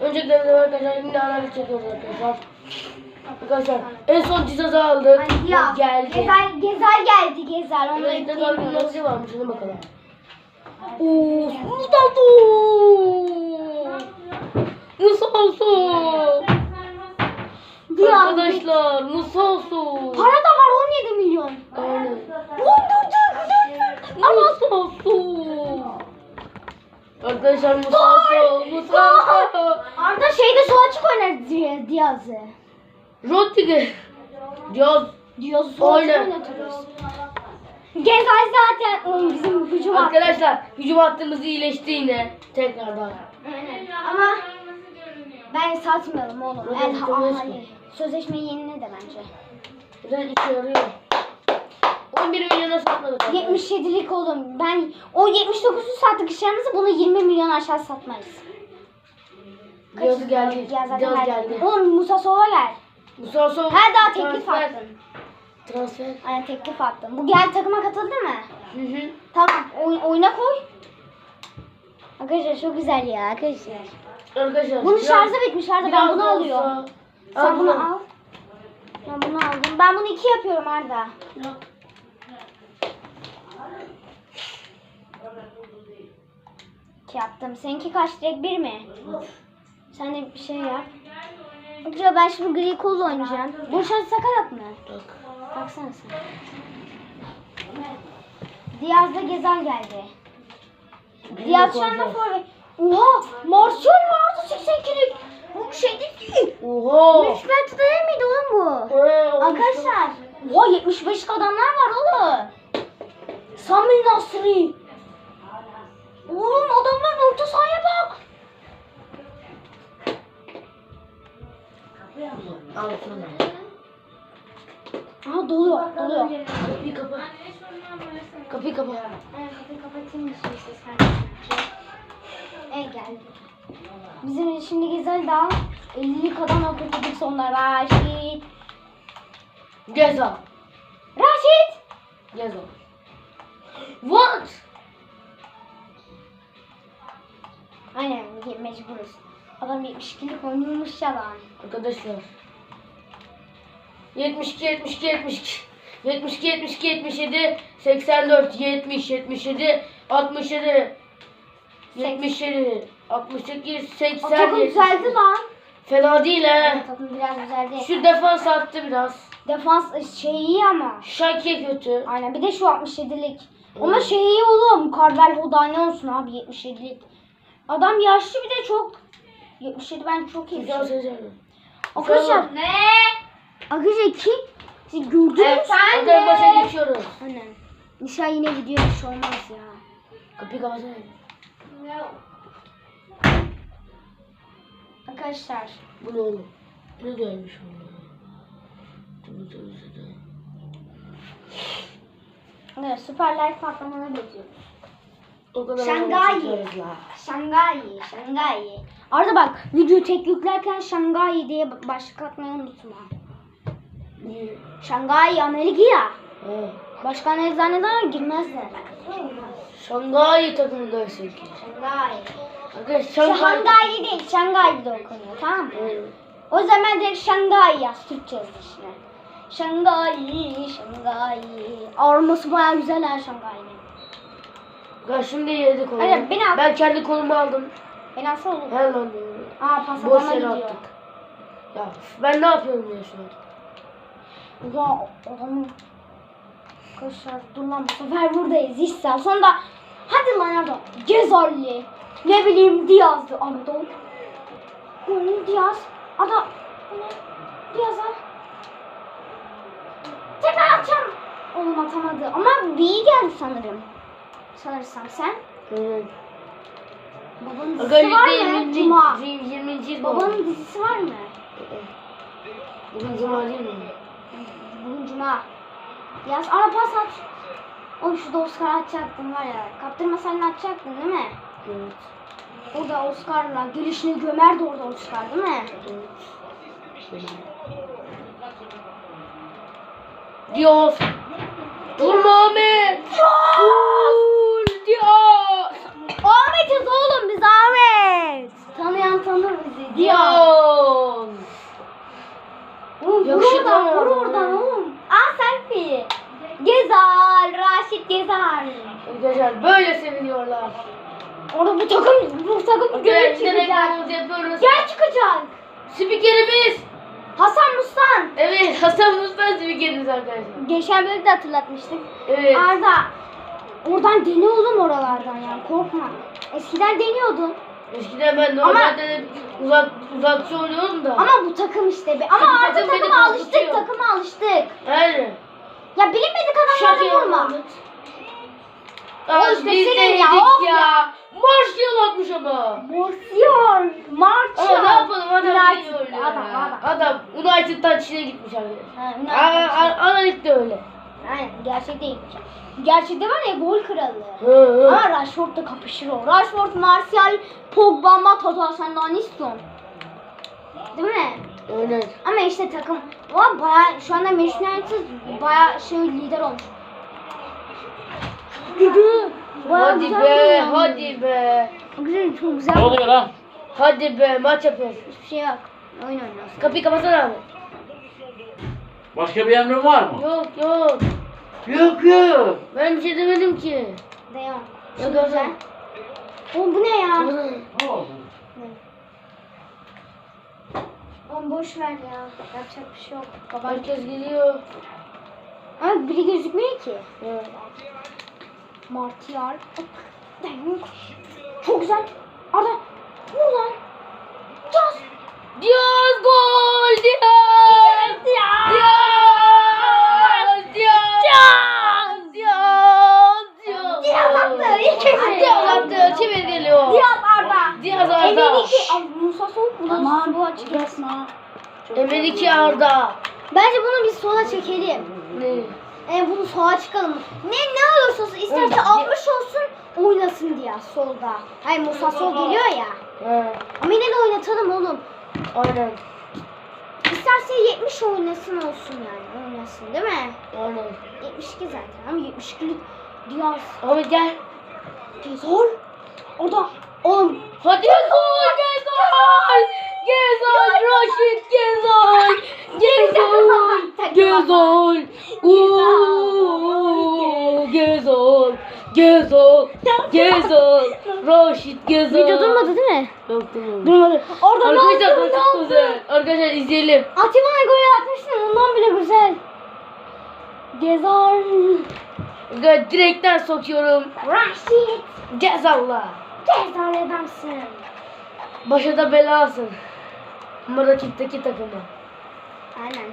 Öncelikle merhaba arkadaşlar yine analiz çekiyoruz arkadaşlar. Arkadaşlar en son cizazı aldık. Hani ya. Geldi. Gezer, gezer geldi gezer. Onu Evet, beklemiyoruz. bilmezce varmış ona bakalım. Ooo. Mustafa. Ya. Arkadaşlar Mustafa. Para da var 17 milyon. Aynen. Dur dur dur dur. Arkadaşlar Mustafa. Mustafa. Arda şeyde sol açık oynar Di- Diaz'ı. Rodriguez. Diaz. Diaz'ı sol açık oynatırız. Zaten oğlum bizim hücum hattı. Arkadaşlar hücum hattımız iyileşti yine. Tekrardan. Aynen. Ama ben satmayalım oğlum. El sözleşme. hayır. Sözleşmeyi yenile de bence. Neden işe yarıyor? 11 milyona satmadık. arkadaşlar. 77'lik oğlum. Ben o 79'u sattık işlerimizi bunu 20 milyon aşağı satmayız. Diaz geldi. Zaten Diaz her- geldi. Oğlum Musa Sova gel. Mustafa Sol. Her daha teklif transfer. attın. Transfer. Aynen teklif attım. Bu gel takıma katıldı mı? Hı hı. Tamam. Oy, oyuna koy. Arkadaşlar çok güzel ya arkadaşlar. Arkadaşlar. Bunun şarjı bitmiş Arda. Ben bunu alıyorum. Sen bunu al. Ben bunu aldım. Ben bunu iki yapıyorum Arda. İki yaptım. Seninki kaç direkt bir mi? Sen de bir şey yap. Arkadaşlar ben şimdi gri kolla oynayacağım. Bu şarjı sakarak mı? Bak. Baksana sen. Diaz'da Gezal geldi. Diaz şu anda forvet. Oha! Martial vardı 82'lik. Bu şey değil ki. Oha. Müsbet değil miydi oğlum bu? Ee. Arkadaşlar. Oha 75 adamlar var oğlum. Sami Nasri. Oğlum adamların orta sahaya bak. Al sana. Aha doluyor, doluyor. Kapıyı kapa. Kapıyı kapa. Kapıyı kapatayım da şimdi ses kardeşim. E geldi. Bizim şimdi güzel daha 50'lik adam okuttuk sonra Raşit. Geza. Raşit! Geza. Mecburuz. Adam 72'lik oynuyormuş ya lan. Arkadaşlar. 72 72 72 72 72 77 84 70 77 67 77 68 O 80 takım 70. düzeldi lan. Fena değil he. O takım biraz düzeldi. Şu defans attı biraz. Defans şey iyi ama. Şake kötü. Aynen bir de şu 67'lik. Ama şey iyi oğlum. Carvel Hoda ne olsun abi 77'lik. Adam yaşlı bir de çok 77 bence çok iyi. Güzel. Arkadaşlar. Ne? Arkadaşlar ki siz gördünüz mü? Hadi maça geçiyoruz. Aynen. Nişan yine gidiyor bir şey olmaz ya. Kapıyı kapatsana. Arkadaşlar. Bu ne oğlum? Ne gelmiş oğlum? Evet, Süper Life patlamana geziyoruz. Kadar Şangay. Şangay, Şangay. Arada bak video tek yüklerken Şangay diye başlık atmayı unutma. Şangay Amerika ya. He. Başka eczaneden girmezler. Şangay çünkü. Şangay. Arkadaş Şangay. Şangay değil, Şangay'da okunuyor tamam mı? Evet. O zaman direkt Şangay yaz Türkçe yazılışına. Şangay, Şangay. Arması baya güzel her Şangay'ın. Ya şimdi yedik onu. Aynen, beni al. Ben kendi kolumu aldım. Ben nasıl olur? Her lan diyorum. Aa pas Boş adama yere gidiyor. attık. Ya ben ne yapıyorum ya şu an? Ya adamı Arkadaşlar dur lan bu sefer buradayız İhsan. Sonunda hadi lan adam. Gezalli. Ne bileyim Diaz'dı Anadolu. Ne Diaz? Ada. Ne? Diaz'a. Tekrar atacağım. Oğlum atamadı. Ama B geldi sanırım. Sanırsam sen. Evet. Babanın dizisi var mı? 20. Cuma. 20. Babanın dizisi var mı? Bugün cuma değil mi? Bugün cuma. Yaz ara pas at. Oy şurada Oscar atacaktın var ya. Kaptırmasan atacaktın değil mi? Evet. Orada Oscar'la gelişini gömerdi orada Oscar değil mi? Evet. Dios. Vurma Ahmet. Dios. Ahmet'iz oğlum biz Ahmet. tanıyan tanır bizi. Dion. Oğlum vur oradan, vur oradan oğlum. Aa selfie. Gezal, Raşit Gezal. Arkadaşlar böyle seviniyorlar. Orada bu takım, bu takım Gel çıkacak. Gel çıkacak. Spikerimiz. Hasan Mustan. Evet Hasan Mustafa spikerimiz arkadaşlar. Geçen bölümde de hatırlatmıştık. Evet. Arda, oradan dene oğlum oralardan ya korkma. Eskiden deniyordun. Eskiden ben Ama- normalde de uzak uzakçı oynuyordum da. Ama bu takım işte. be- Ama Takım artık beni takıma alıştık, korkutuyor. takıma alıştık. Aynen. Ya bilinmedik adamlarla vurma. Aa, işte biz de senin ya, of ya. ya. Marşyal atmış ama. Morsiyon, Martial. Ama ne yapalım adam United, değil öyle. Adam, adam. Adam United'dan Çin'e gitmiş arkadaşlar. Ha, United. Aa, Aa, Analit de öyle. Aynen, gerçek değil. Gerçekte var ya gol kralı. Hı hı. Ama Rashford da kapışır o. Rashford, Martial, Pogba, Mata, sen daha ne istiyorsun? Değil mi? Aynen. Ama işte takım var baya şu anda Manchester United baya şey lider olmuş. Güdü. Bayağı Hadi güzel be, oynuyor. hadi be. Güzel, çok güzel. Ne oluyor lan? Hadi be, maç yapıyoruz. Hiçbir şey yok. Oyun oynuyoruz. Kapıyı kapatsana abi. Başka bir emrin var mı? Yok yok. Yok yok. Ben bir şey demedim ki. Devam. Yok Şimdi yok. güzel. Oğlum bu ne ya? Ne oldu? Oğlum boş ver ya. Yapacak bir şey yok. Baba. Herkes geliyor. Ama biri gözükmüyor ki. Evet. Martial. Çok güzel. Arda. Vur lan. Caz. Diaz gol! Diaz! Diaz! Arda. Emenike. Ay Musa Soğuk bu da bu açık resmen. Emeniki Arda. Bence bunu biz sola çekelim. Ne? E bunu sola çıkalım. Ne ne olursa olsun isterse Oğlum, 60 olsun oynasın diye solda. Hayır Musa sol geliyor ya. He. Ama yine de oynatalım oğlum. Aynen. İsterse 70 oynasın olsun yani. Oynasın değil mi? Aynen. 72 zaten ama 72'lik Diaz. Ahmet gel. Gezol. O da oğlum Hadi Gezol! Gezol! Gezol! Raşit Gezol! Gezol! Gezol! Uuu! Gezol! Gezol! Gezol! Raşit Gezol! video durmadı değil mi? Yok durmadı. Durmadı. Orada Arkadaşlar? Ne çok güzel. Arkadaşlar izleyelim. Atiba'ya gol atmışsın ondan bile güzel. Arkadaşlar direkten sokuyorum. Raşit. Cezallah. Gezol adamsın. Başa da belasın. Ama rakipteki takıma. Aynen.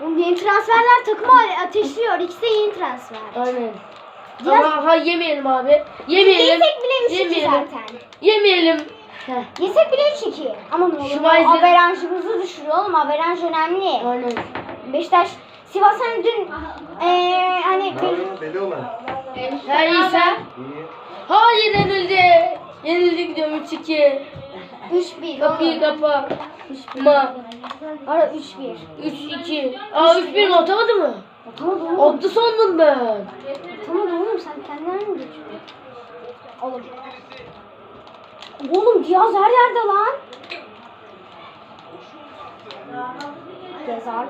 Bu yeni transferler takımı ateşliyor. İkisi de yeni transfer. Aynen. Diğer- Ama ha yemeyelim abi. Yemeyelim. Yesek bile 3-2 Yemeyelim. zaten. Yemeyelim. Heh. Yesek bile 3-2. Ama ne olur. Schweizer- Averajımızı düşürüyor oğlum. Averaj önemli. Aynen. Beşiktaş Sivas hani dün eee hani bir Deli olan. Ha iyi sen. İyi. Hayır yenildi. Yenildik diyorum 3-2. 3-1. Kapıyı kapa. 3-1. Ma. Ara 3-1. 3-2. Aa 3-1 mi atamadı mı? Tamam oğlum. Attı sandım ben. Tamam oğlum sen kendinden mi geçiyorsun? Oğlum. Oğlum Diaz her yerde lan. Gezar.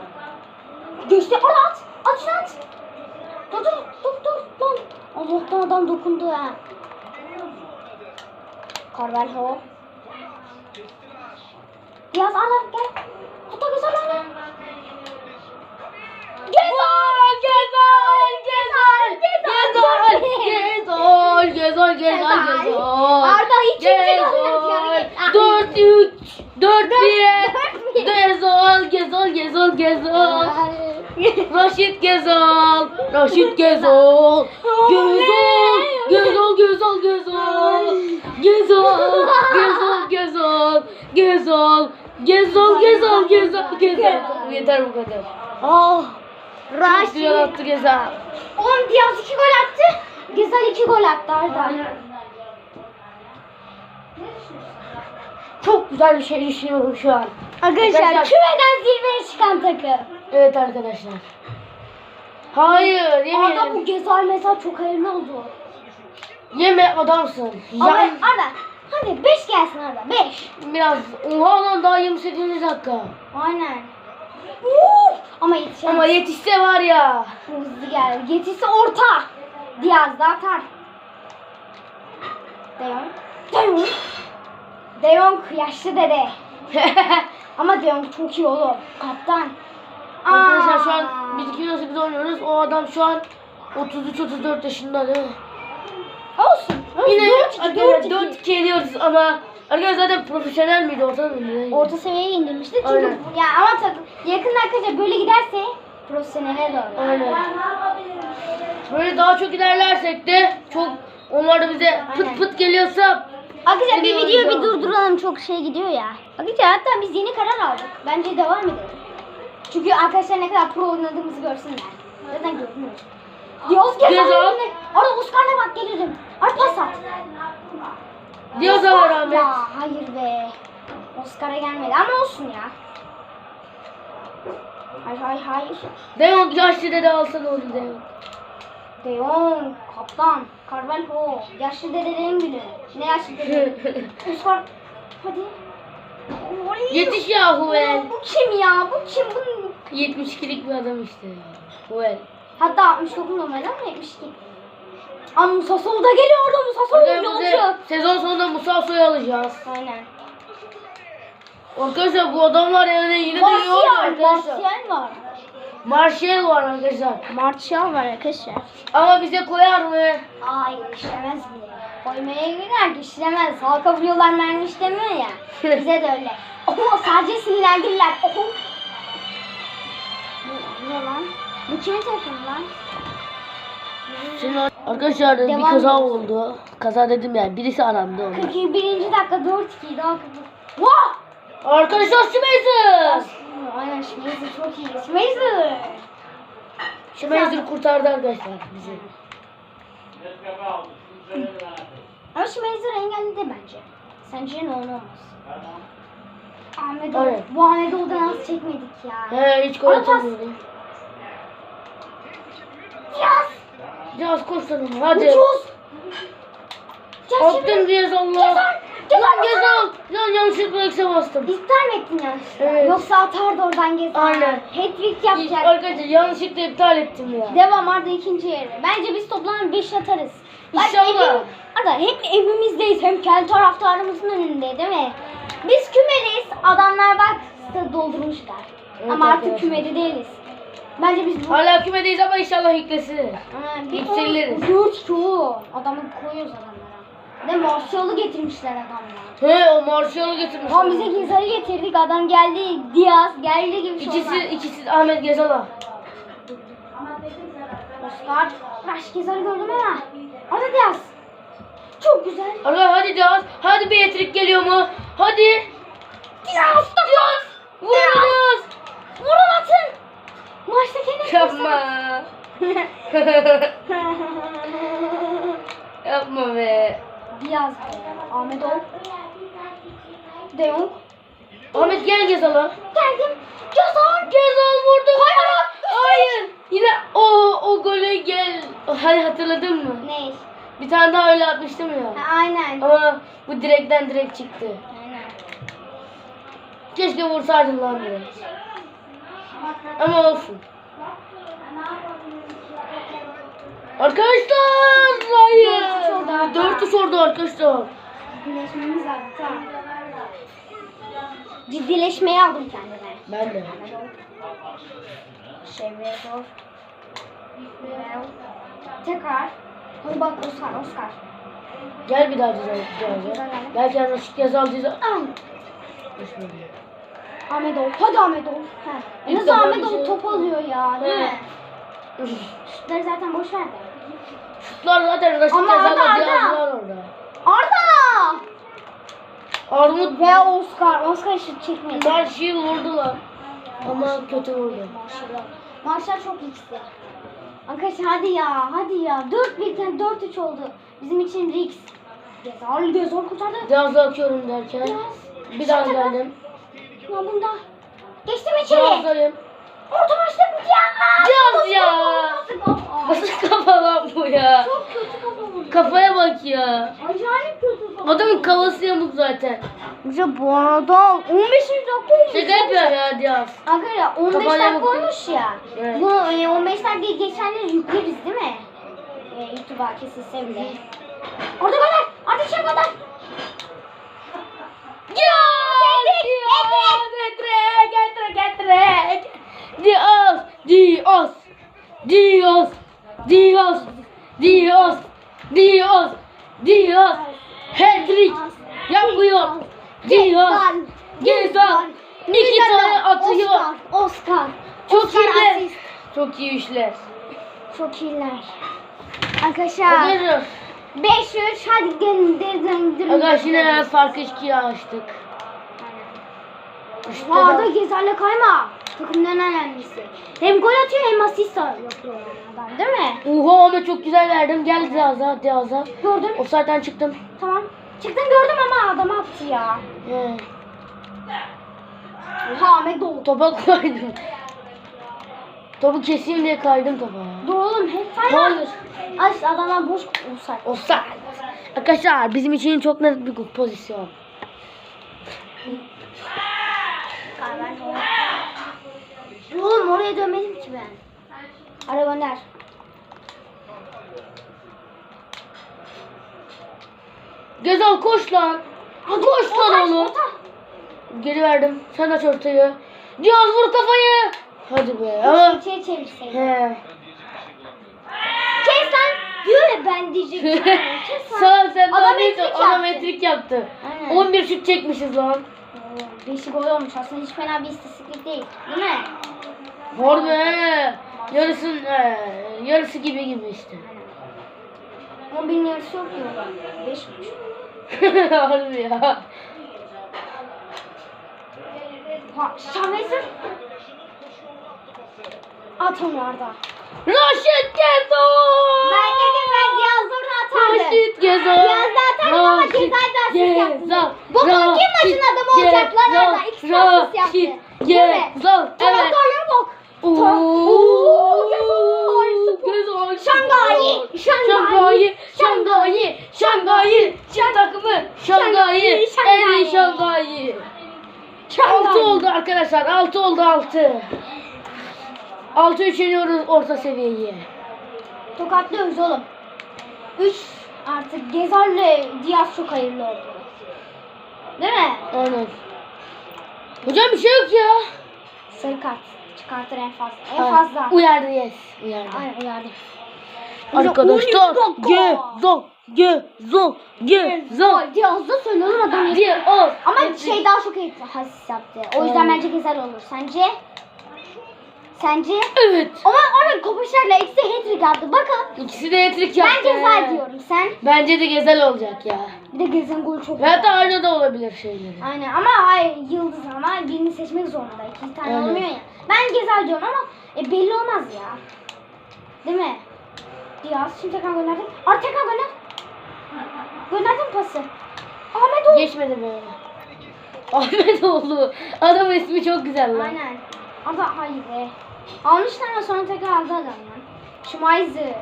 Geçti. Ara at. At şunu at. Dur dur dur dur lan. Allah'tan adam dokundu ha. Carvalho. Diaz ara gel. Hatta Gezar ara. Gezal, Gezal, Gezal, Gezal, Gezal, Gezal, Gezal, Gezal. Arda ikinci gol. Gezal. 4 3 4 1 Gezal, Gezal, Gezal, Gezal. Raşit Gezal, Raşit Gezal. Gezal, Gezal, Gezal, Gezal. Gezal, Gezal, Gezal. Gezal, Gezal, Gezal, Gezal, Gezal. Yeter bu kadar. Ah, çok güzel Raşit. attı Gezal. Oğlum Diaz 2 gol attı. Gezal 2 gol attı Arda. Çok güzel bir şey düşünüyorum şu an. Arkadaşlar Arkadaşlar- kümeden zirveye çıkan takım. Evet arkadaşlar. Hayır Arda bu. Gezal mesela çok hayırlı oldu. Yeme adamsın. Ama Yani Arda Hadi 5 gelsin Arda 5. Biraz oha lan daha 28. dakika. Aynen. Uf! Ama yetişemez. Ama yetişse var ya. Hızlı geldi. Yetişse orta. Diaz da atar. De Jong. De Jong. De Jong yaşlı dede. Ama De Jong çok iyi oğlum. Kaptan. Arkadaşlar şu an biz 2018 oynuyoruz. O adam şu an 33-34 yaşında değil mi? Olsun. Yine 4-2, 4-2. 4-2 ediyoruz ama arkadaşlar zaten profesyonel miydi orta mıydı? Orta seviyeye indirmişti çünkü Aynen. ya ama tabii yakın arkadaşlar böyle giderse profesyonele doğru. Aynen. Böyle daha çok ilerlersek de çok onlar da bize pıt Aynen. pıt geliyorsa Arkadaşlar bir videoyu bir durduralım çok şey gidiyor ya. Arkadaşlar hatta biz yeni karar aldık. Bence devam edelim. Çünkü arkadaşlar ne kadar pro oynadığımızı görsünler. Zaten görünüyor. Diyoruz ki Gezal. Orada Oscar'la bak gelirim. Ar pas at. Diyorsa rahmet. Ya hayır be. Oscar'a gelmedi ama olsun ya. Hayır hayır hayır. Deyon yaşlı dede alsa ne olur Deyon. De Jong, kaptan, Carvalho, yaşlı dedelerin günü. Ne yaşlı dede? Oscar, hadi. Oy. Yetiş ya Huvel. Bu kim ya? Bu kim? Bu... 72'lik bir adam işte ya. Hatta 69 normal ama 72. Ama Musa Sol da geliyor orada Musa Sol bize olacak. sezon sonunda Musa Soy'u alacağız. Aynen. Arkadaşlar bu adamlar yani yine de iyi oynuyor Martial, arkadaşlar. Martial var. Martial var arkadaşlar. Martial var arkadaşlar. Ama bize koyar mı? Hayır işlemez bile. Koymaya girer ki işlemez. Halka vuruyorlar mermi işlemiyor ya. Bize de öyle. Oho sadece sinirlendiler. Oho. Ne lan? Bu kimin telefonu lan? Şimdi arkadaşlar bir Devam kaza ediyoruz. oldu. Kaza dedim yani birisi arandı onu. 41. dakika 4-2 daha kızı. Vah! Arkadaşlar Schmeiser. Aynen Schmeiser çok iyi. Schmeiser. Schmeiser kurtardı arkadaşlar bizi. Ama Schmeiser engelledi bence. Sence ne olmaz? Ahmet Evet. Bu Ahmet Oğuz'dan az çekmedik ya. He hiç gol Ama Yaz. Biraz koşalım hadi. Ucuz. Şimdi. diye Allah. Lan Gezal. Lan yanlışlıkla ekse bastım. İptal mi ettin yanlışlıkla? Evet. Yoksa atardı oradan Gezal. Aynen. Hat-trick yapacak. Arkadaşlar yanlışlıkla iptal ettim ya. Devam Arda ikinci yarı. Bence biz toplam 5 atarız. Bak İnşallah. evim- Arda hem evimizdeyiz hem kendi taraftarımızın önünde değil mi? Biz kümedeyiz. Adamlar bak size doldurmuşlar. Evet Ama artık arkadaşlar. kümede değiliz. Bence biz bu... Hala kümedeyiz ama inşallah yüklesin. Yükseliriz. Dört çoğu. Adamı koyuyoruz adamlara. Ne Martial'ı getirmişler adamlar. He o Martial'ı getirmiş. Ama bize Gezal'ı getirdik. Adam geldi. Diaz geldi gibi şey İkisi, ikisi Ahmet Gezal'a. Oscar. Raş Gezal'ı gördüm ama. Orada Diaz. Çok güzel. Arkadaşlar hadi Diaz. Hadi bir etrik geliyor mu? Hadi. Diaz. Diaz. Vuracağız. Vurun atın. Maçtaki en Yapma. Yapma be. Diaz. Ahmet Ol. De Jong. Ahmet gel Gezal'a. Geldim. Gezal. Gezal vurdu. Hayır. Hayır. Yine o o golü gel. Hani hatırladın mı? Ne? Bir tane daha öyle atmıştım ya. Ha, aynen. Ama bu direkten direkt çıktı. Aynen. Keşke vursaydın lan direkt. Ama olsun. Arkadaşlar hayır. Dört üç oldu abi. 4 3 oldu arkadaşlar. Ciddileşmemiz. Tamam. Ciddileşmeyi aldım kendime. Ben de. Şevretor. Tekrar. Hadi bak Oscar, Oscar. Gel bir daha ceza. Belki yanlışlık yazal ceza. Al. Ahmet Ol. Hadi Ahmet Ol. İlk Nasıl defa Ahmet Ol şey- top alıyor ya değil mi? Şutları zaten boş ver. Şutlar zaten Raşit Ama Arda, Arda. Orada. Arda! Armut Ve Oscar. Oscar şut çekmedi. Marşil vurdular. Ama kötü vurdu. Marshall çok iyisi. Arkadaşlar hadi ya, hadi ya. 4 birden 4-3 oldu. Bizim için Rix. Gezal, Gezal kurtardı. Diaz'la akıyorum derken. Diaz. Bir daha geldim. Ya bunda. Geçtim içeri. Diaz'dayım. Orta maçta bir ya. Diaz ya. Nasıl kafa? Lan bu ya? Çok kötü kafa. Kafaya bak ya. Acayip kötü kafa. Adamın kafası yamuk zaten. Bize bu arada 15. dakika olmuş. Şaka yapıyor ya Diaz. Arkadaşlar 15 Kafayla dakika bakıyor. olmuş ya. Evet. Bu e, 15 dakikayı geçenleri yükleriz değil mi? E, YouTube'a kesilse bile. Orada kadar. Artık şey kadar. Ya! Diaz, Diaz, Diaz, Diaz, Diaz, Diaz, Diaz. Hattrick yapıyor. Diaz, Gezal. İki tane atıyor. Oscar. Çok Oscar iyiler. asist. Çok iyi işler. Çok iyiler. Arkadaşlar Görüyor. 5-3 hadi gönderdim. Arkadaş yine farkı ikiye açtık. İşte Bu arada da- Gezal'le kayma. Takımın en önemlisi. Hem gol atıyor hem asist yapıyor adam değil mi? Oha ama çok güzel verdim. Gel Diaz'a, Diaz'a. Gördüm. O zaten çıktım. Tamam. Çıktın gördüm ama adam attı ya. He. Oha Ahmet doğdu. Topa koydum. Topu keseyim diye kaydım topa. Doğru oğlum hep sen Hayır. Ay adamlar boş olsak. Offside. Arkadaşlar bizim için çok net bir pozisyon. Oğlum oraya dönmedim ki ben. Ara gönder. Gezal koş lan. Koş lan oğlum. Geri verdim. Sen aç ortayı. Diaz vur kafayı. Hadi be. Ama... İçeri çevirseydin. He. Kes lan. Diyor ya ben diyecektim. Kes lan. Sağ ol sen Adam yaptı. adam metrik yaptı. Aynen. 11 şut çekmişiz lan. Oo, Beşi gol olmuş. Aslında hiç fena bir istatistik değil. Değil mi? Var be. Yarısın, he, yarısı gibi gibi işte. 11'in yarısı yok diyorlar. 5 Harbi ya. Ha, Şahmeser. At onu Arda. Raşit Gezal. Ben dedim ben Diyaz orada atardım. Raşit Gezal. Diyaz da atardım ama Gezal da asist yaptı. Gezal. Bugün kim maçın adamı olacaklar Gezal. Arda? İkisi de asist yaptı. Gezal. Evet. Bak. Oo, Oo, Gezal. Gezal. Şangayı, Şangayı, Şangayı, Şangayı, Şangayı, Çin takımı, Şangayı, en iyi. Şangayı. 6 oldu arkadaşlar, 6 oldu 6. 6 3 iniyoruz orta seviyeye. Tokatlıyoruz oğlum. 3 artık Gezal'le Diyaz çok hayırlı oldu. Değil mi? Aynen. Hocam bir şey yok ya. Sarı kart çıkartır en fazla. En Aynen. fazla. Uyardı yes. Uyardı. Aynen uyardı. Arkadaşlar Ge- Gezal, Gezal, Gezal. Diyaz da söyle oğlum adam. Diye. Ama şey daha çok hasis yaptı. O yüzden bence Gezel olur. Sence? Sence? Evet. Ama orada kopuşlarla ikisi hat-trick attı. Bakın. İkisi de etrik yaptı. Ben Gezel diyorum. Sen? Bence de Gezel olacak ya. Bir de Gezel'in golü çok Ve hatta Arda da olabilir şeyleri. Aynen ama hayır yıldız ama birini seçmek zorunda. İki tane Aynen. olmuyor ya. Ben Gezel diyorum ama e, belli olmaz ya. Değil mi? Diyaz şimdi tekrar gönderdim. Art tekrar gönder. Gönderdim pası. Ahmet oldu. Geçmedi be. Ahmetoğlu. Adamın ismi çok güzel lan. Aynen. Arda hayır be. Almışlar ama sonra tekrar aldı adam lan. Schmeiser.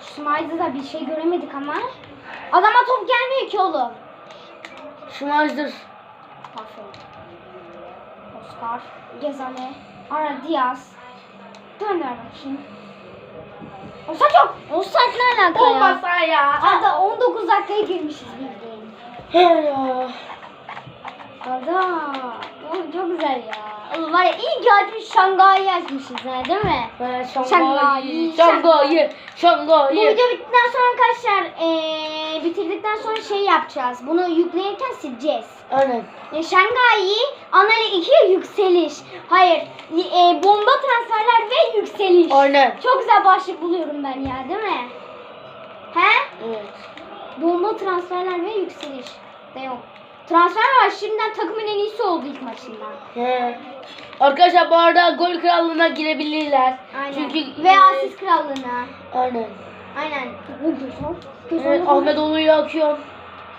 Schmeizer'da bir şey göremedik ama. Adama top gelmiyor ki oğlum. Schmeiser. Aferin. Oscar. Gezale. Ara Diaz. Gönder bakayım. Offside yok. Offside ne alaka ya? Olmasa ya. Arda 19 dakikaya girmişiz bildiğin. He ya. Arda. Oğlum çok güzel ya. Oğlum var ya iyi ki açmış Şangay'ı açmışız ha değil mi? Ben Şangayı, Şangayı. Şangayı. Bu Şangayı. video bittikten sonra arkadaşlar eee bitirdikten sonra şey yapacağız. Bunu yüklenirken sileceğiz. Aynen. E, Şangay'ı Anali 2'ye yükseliş. Hayır. e, bomba transferler ve yükseliş. Aynen. Çok güzel başlık buluyorum ben ya değil mi? He? Evet. Bomba transferler ve yükseliş. De yok. Transfer var. Şimdiden takımın en iyisi oldu ilk maçından. He. Arkadaşlar bu arada gol krallığına girebilirler. Aynen. Çünkü ve asist krallığına. Aynen. Aynen. Evet, Ahmetoğlu'yu akıyor.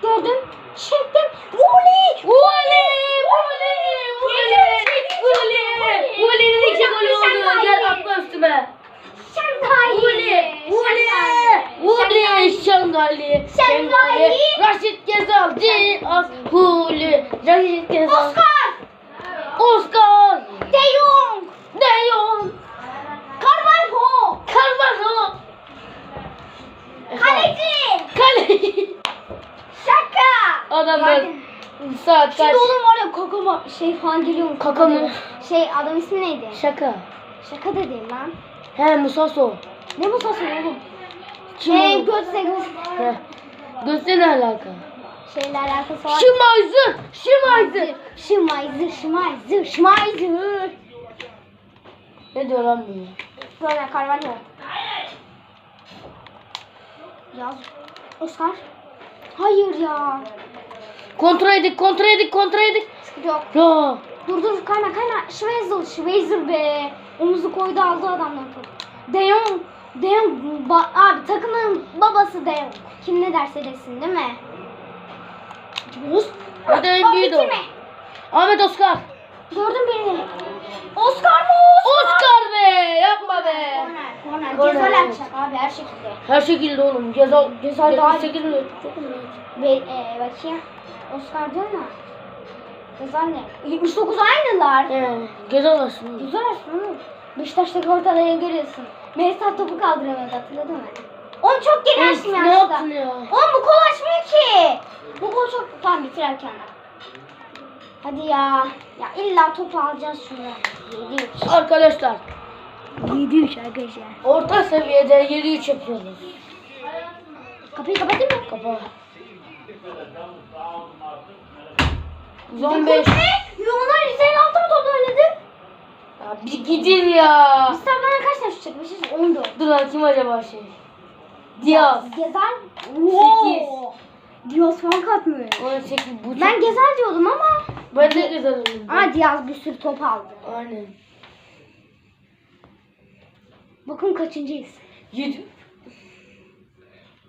Gördüm. Çektim. Voley. Voley! Voley! Voley! Voley! Şengali, Şengali, Raşit Gezal, Diaz, Huli, Raşit Gezal, Oscar, Oscar, De Jong, De Jong, Carvalho, Carvalho, Kaleci, Kaleci, Şaka, adamlar, saat kaç? Şimdi oğlum var ya kakama şey falan geliyor mu? Kaka mı? Şey adam ismi neydi? Şaka. Şaka dedim lan. He Musaso. Ne Musaso oğlum? Kim Şey oğlum? gözle göz. He. Gözle ne alaka? Şeyle alakası var. Şimayzır. Şimayzır. Şimayzır, şimayzır, şimayzır. Ne diyor lan bu? Böyle Carvalho. Yaz. Oscar. Hayır ya. Kontrol edik, kontrol edik, kontrol edik. Sıkıntı yok. Ya. Dur dur kayma kayma. Schweizer, Schweizer be. Omuzu koydu aldı adamdan topu. De Jong. De Jong. Ba- abi takımın babası De Jong. Kim ne derse desin değil mi? Mus. Bu da en büyüğü de o. Ahmet Oscar. Gördün beni. Oscar mı? Oscar be. Yapma be. Korner. Korner. Ceza yapacak abi her şekilde. Her şekilde oğlum. Ceza, Ceza daha- 78 mi? Çok mu? Ve e, bakayım. Oscar diyor mu? Ceza ne? 79 aynılar. He. Ceza alırsın. Güzel aslında. Beşiktaş'taki ortalaya görüyorsun. Melisat topu kaldıramadı hatırladın mı? Onu çok geri açtım ne yanlışlıkla. yaptın ya? Oğlum bu kol açmıyor ki. Bu kol çok... Tamam bitirerken. Hadi ya. Ya illa topu alacağız şuraya. 7-3. Arkadaşlar 7-3 arkadaşlar. orta seviyede 7-3 yapıyoruz. Kapıyı kapatayım mı? Kapa. 115. Yoğunlar 156 mı top oynadı? Ya bir gidin ya. Biz bana kaç taş çekmişiz? 14. Dur lan kim acaba şey? Diaz. Gezer. Sekiz. Diaz falan katmıyor. 18 bu çok. Ben Gezer diyordum ama. ben de güzel oldum. Aa Diaz bir sürü top aldı. Aynen. Bakın kaçıncıyız. 7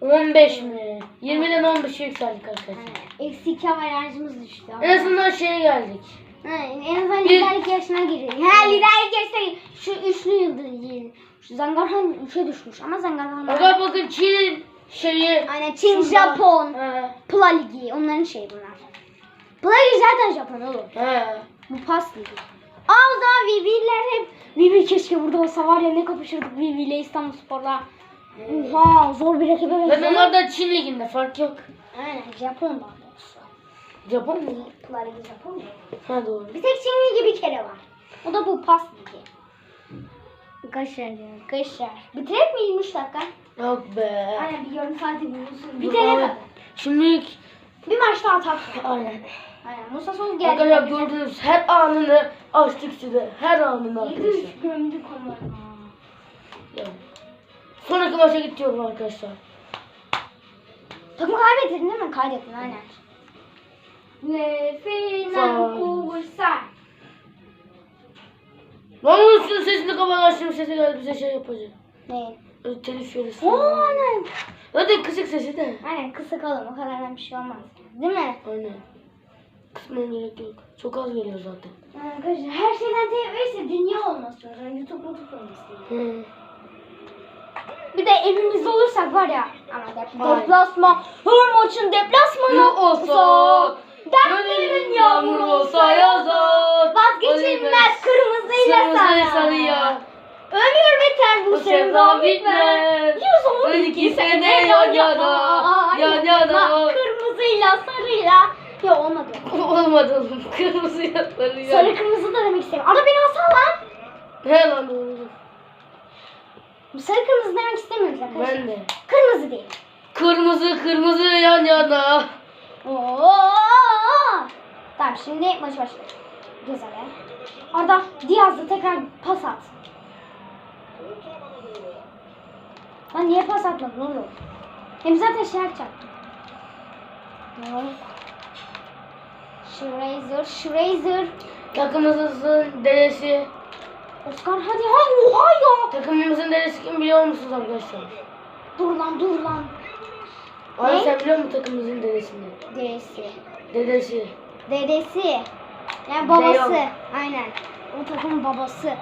15 mi? 20'den 15'e yükseldik arkadaşlar. Yani eksi 2 hava enerjimiz düştü. ama. En azından şeye geldik. En azından liderlik yarışına girdik. Ha liderlik yarışına girdik. Şu üçlü yıldız yiyin. Şu Zangarhan 3'e düşmüş ama Zangarhan... Fakat bakın Çin şeyi. Aynen Çin, Şurada. Japon, He. Pla Ligi onların şeyi bunlar. Pla Ligi zaten Japon oğlum. He. Bu pas ligi. Aa o zaman Vivi'ler hep Vivi keşke burada olsa var ya ne kapışırdık Vivi ile İstanbul Spor'la. Oha zor bir rakibe Ben benziyor. onlar da Çin liginde fark yok. Aynen Japon daha doğrusu. Japon mu? Ligi Japon mu? Ha doğru. Bir tek Çin Ligi bir kere var. O da bu pas ligi. Kaşar diyorum. Kaşar. Bitirek mi 23 dakika? Yok be. Aynen bir yarım saati bulursun. Bir tane kadar. Şimdi Bir maç daha atak. aynen. Aynen. Musa Soz geldi. Arkadaşlar gördünüz her anını açtık size. Her anını arkadaşlar. 7-3 gömdük onları. Yani. Sonraki maça gidiyorum arkadaşlar. Takımı kaybettin değil mi? Kaybettin aynen. Ve final Vay. kuvursa. Lan oğlum şunun sesini kapat şimdi sesi geldi bize şey yapacak. Ne? Öyle telif yeriz. Oo aynen. Zaten kısık sesi de. Aynen kısa kalın o kadardan bir şey olmaz. Değil mi? Aynen. Kısmına gerek yok. Çok az geliyor zaten. Arkadaşlar her şeyden TV ise dünya olması lazım. Yani YouTube YouTube olması. Hı. Bir de evimizde olursak var ya. Ama dep- Aynen. deplasman. Her maçın deplasmanı olsa, Dertlerin yağmur olsa yazar. Vazgeçilmez kırmızıyla Sarı sarıya. Ömür biter bu sevda bitmez. bitmez. Yüz on Öyle iki iki sene sene yan yana, yan yana. Kırmızıyla sarıyla. Ya olmadı. Olmadı oğlum. Kırmızı yapları ya. Sarı kırmızı da demek istemiyorum. Arada beni alsana lan. He lan doğru. Sarı kırmızı demek istemiyoruz arkadaşlar. Ben de. Kırmızı değil. Kırmızı kırmızı yan yana. Oo! Tamam şimdi maç başlıyor. Güzel. Arda Diaz'da tekrar pas at. Lan niye pas atmadın oğlum? Hem zaten şey yapacaktım. Yok. Schreizer. Takımımızın deresi. Oscar hadi ha oha ya. Takımımızın deresi kim biliyor musunuz arkadaşlar? Dur lan dur lan. Abi Ne? sen biliyor musun takımımızın deresini? Dedesi. Dedesi. Dedesi. Yani babası. Jong. Aynen. O takımın babası.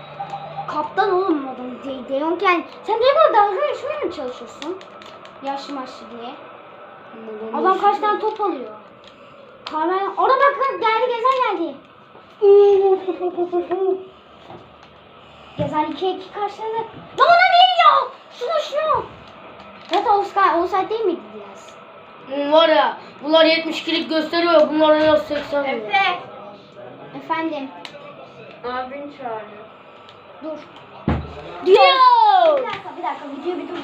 Kaptan oğlum adam De, De Jong yani. Sen böyle dalga geçmeye mi çalışıyorsun? Yaşlı maçlı diye. Adam kaç tane top alıyor? Carmelo. Orada bak geldi Gezer geldi. Gezer 2'ye 2 karşıladı. Lan ona değil ya. Şunu şunu. Zaten Oscar, offside değil miydi biraz? Hmm, var ya bunlar 72'lik gösteriyor. Bunlar en az 80 diyor. Efe. Efendim. Abin çağırıyor. Dur. Diyor. Bir dakika bir dakika video bir dur.